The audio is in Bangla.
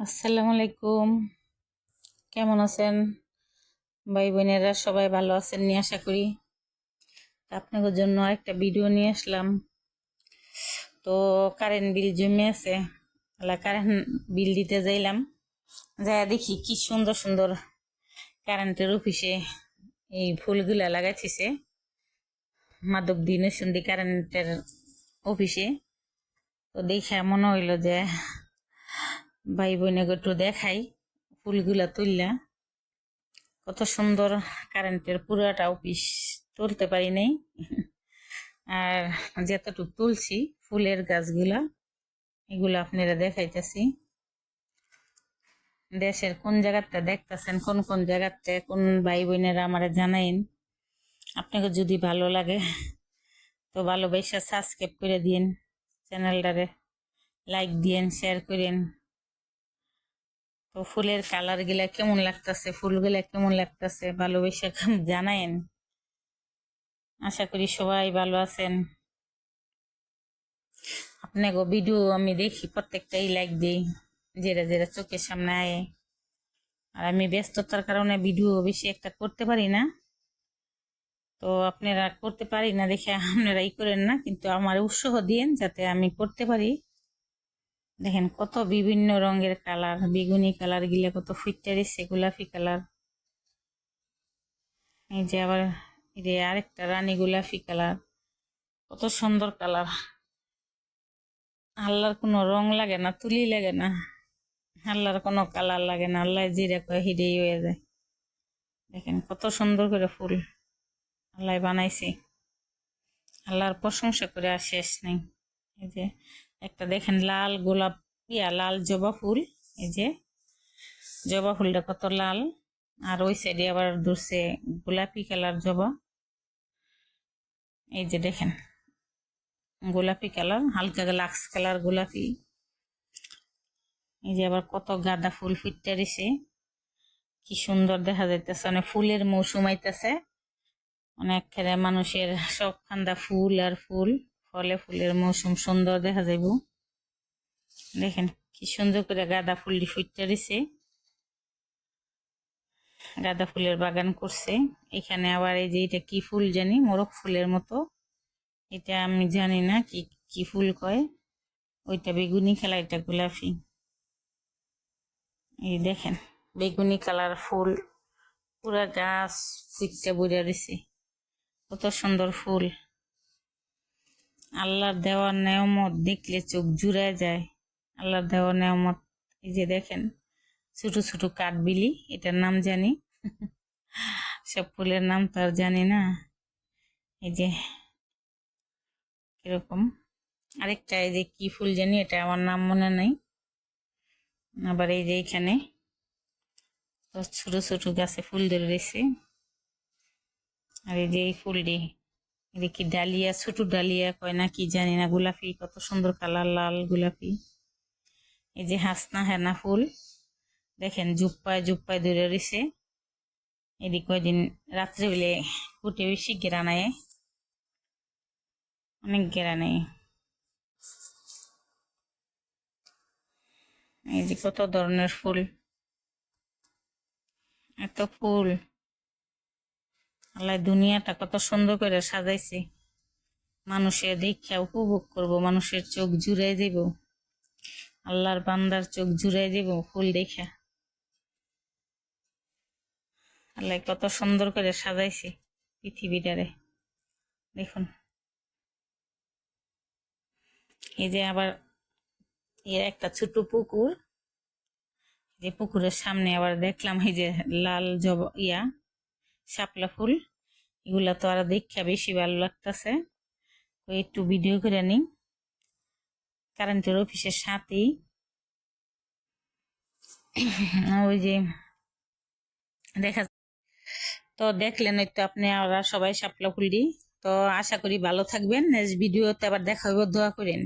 আসসালামু আলাইকুম। কেমন আছেন? ভাই বোনেরা সবাই ভালো আছেন নিয়ে আশা করি? আপনাদের জন্য একটা ভিডিও নিয়ে আসলাম। তো কারেন্ট বিল জমে আছে। আলা কারেন্ট বিল দিতে যাইলাম। যাই দেখি কি সুন্দর সুন্দর কারেন্টের অফিসে এই ফুলগুলা লাগাইছে মাদক দিন সন্ধি কারেন্টের অফিসে তো দেখে মনে হইল যে ভাই বোনেকে একটু দেখাই। ফুলগুলা তুললা। কত সুন্দর কারেন্টের পুরাটা অফিস তুলতে পারি নাই। আর যতটুকু তুলছি, ফুলের গাছগুলা, এগুলো আপনারা দেখাইতেছি। দেশের কোন জায়গাতে দেখতেছেন, কোন কোন জায়গাতে, কোন ভাই বোনেরা আমার জানাইন। আপনাকে যদি ভালো লাগে, তো ভালোবাসা সাবস্ক্রাইব করে দিন চ্যানেলটারে লাইক দিয়েন শেয়ার করেন। তো ফুলের কালারগুলা কেমন লাগতেছে? ফুলগুলা কেমন লাগতেছে? ভালোবেসে জানায়েন। আশা করি সবাই ভালো আছেন। আপনাকে ভিডিও আমি দেখি, প্রত্যেকটাই লাইক দিই, যেটা যেটা চোখের সামনে আয়। আর আমি ব্যস্ততার কারণে ভিডিও বেশি একটা করতে পারি না। তো আপনারা করতে পারি না দেখে আপনারা ই করেন না, কিন্তু আমার উৎসাহ দিয়েন যাতে আমি করতে পারি। দেখেন কত বিভিন্ন রঙের কালার, বেগুনি কালার গিলা কত ফুটতে দিচ্ছে গোলাপি কালার। এই যে আবার যে আরেকটা রানী গোলাপি কালার, কত সুন্দর কালার। আল্লাহর কোনো রং লাগে না, তুলি লাগে না। আল্লাহর কোনো কালার লাগে না, আল্লাহ জিরে কয় হিডেই হয়ে যায়। দেখেন কত সুন্দর করে ফুল আল্লাহ বানাইছে। আল্লাহর প্রশংসা করে আর শেষ নেই। এই যে একটা দেখেন লাল গোলাপ, ইয়া, লাল জবা ফুল, এই যে। জবা ফুলটা কত লাল। আর ওই সাইডে আবার ধরছে গোলাপি কালার জবা। এই যে দেখেন, গোলাপি কালার, হালকা লাক্স কালার গোলাপি। এই যে আবার কত গাঁদা ফুল ফুটতে রয়েছে। কি সুন্দর দেখা যাইতেছে অনেক ফুলের মৌসুম আইতেছে। অনেক মানুষের সব খান্দা ফুল আর ফুল। ফলে ফুলের মৌসুম সুন্দর দেখা যাইব। দেখেন, কি সুন্দর করে গাঁদা ফুলটি ফুটতে দিছে। গাঁদা ফুলের বাগান করছে। এখানে আবার এই যে এটা কি ফুল জানি? মোরগ ফুলের মতো। এটা আমি জানি না কি কি ফুল কয়। ওইটা বেগুনি খেলা, এটা গোলাপি। এই দেখেন, বেগুনি কালার ফুল। পুরা গাছ ফুটতে বুড়ে দিছে। কত সুন্দর ফুল। আল্লাহর দেওয়ার নেয়মত দেখলে চোখ জুড়ে যায়। আল্লাহর দেওয়ার নেয়মত এই যে দেখেন, ছোট ছোট কাঠবিলি, এটার নাম জানি। সব ফুলের নাম তো আর জানি না। এই যে, কীরকম? আরেকটা, এই যে কি ফুল জানি, এটা আমার নাম মনে নেই। আবার এই যে এখানে, ছোট ছোট গাছে ফুল ধরে রয়েছে আর এই যে এই ফুলটি দেখি ডালিয়া, ছোট ডালিয়া কয় না কি জানি না, গোলাপি কত সুন্দর কালার, লাল গোলাপি। এই যে হাসনা হেনা ফুল, দেখেন জুপ্পায় জুপ্পায় ধরে রয়েছে। এদিক কয়দিন রাত্রে বেলে ফুটে বেশি গেরা নেয় অনেক গেরা নেয় এই যে কত ধরনের ফুল। এত ফুল। আল্লাহ দুনিয়াটা কত সুন্দর করে সাজাইছে। মানুষের দীক্ষা উপভোগ করব, মানুষের চোখ জুড়ে দেব। আল্লাহর বান্দার চোখ জুড়ে দেব ফুল দেখা। আল্লাহ কত সুন্দর করে সাজাইছে পৃথিবীটারে। দেখুন। এই যে আবার এর একটা ছোট পুকুর। যে পুকুরের সামনে আবার দেখলাম এই যে লাল জব ইয়া। শাপলা ফুল, এগুলা তো আর দেখা বেশি ভালো লাগতেছে। একটু ভিডিও করে নিই। কারেন্টের অফিসের সাথেই। ওই যে দেখা তো দেখলেন তো আপনি আমরা সবাই শাপলা ফুলটি তো আশা করি ভালো থাকবেন। নেক্সট ভিডিওতে আবার দেখা হবে দোয়া করেন।